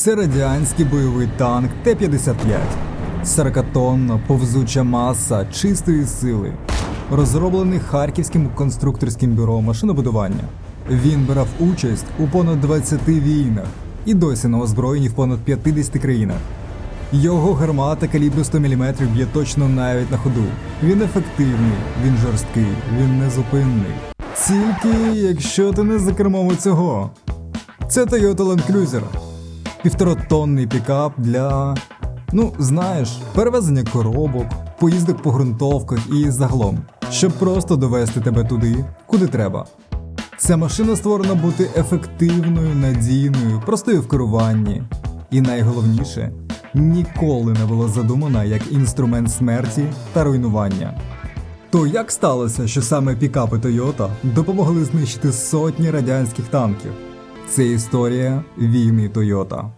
Це радянський бойовий танк Т-55. 40-тонна повзуча маса чистої сили, розроблений Харківським конструкторським бюро машинобудування. Він брав участь у понад 20 війнах і досі на озброєнні в понад 50 країнах. Його гармата калібру 100 мм б'є точно навіть на ходу. Він ефективний, він жорсткий, він незупинний. Тільки якщо ти не за кермом цього. Це Toyota Land Cruiser. Півторатонний пікап для, ну знаєш, перевезення коробок, поїздок по ґрунтовках і загалом, щоб просто довести тебе туди, куди треба. Ця машина створена бути ефективною, надійною, простою в керуванні. І найголовніше, ніколи не була задумана як інструмент смерті та руйнування. То як сталося, що саме пікапи Toyota допомогли знищити сотні радянських танків? Це історія війни Toyota.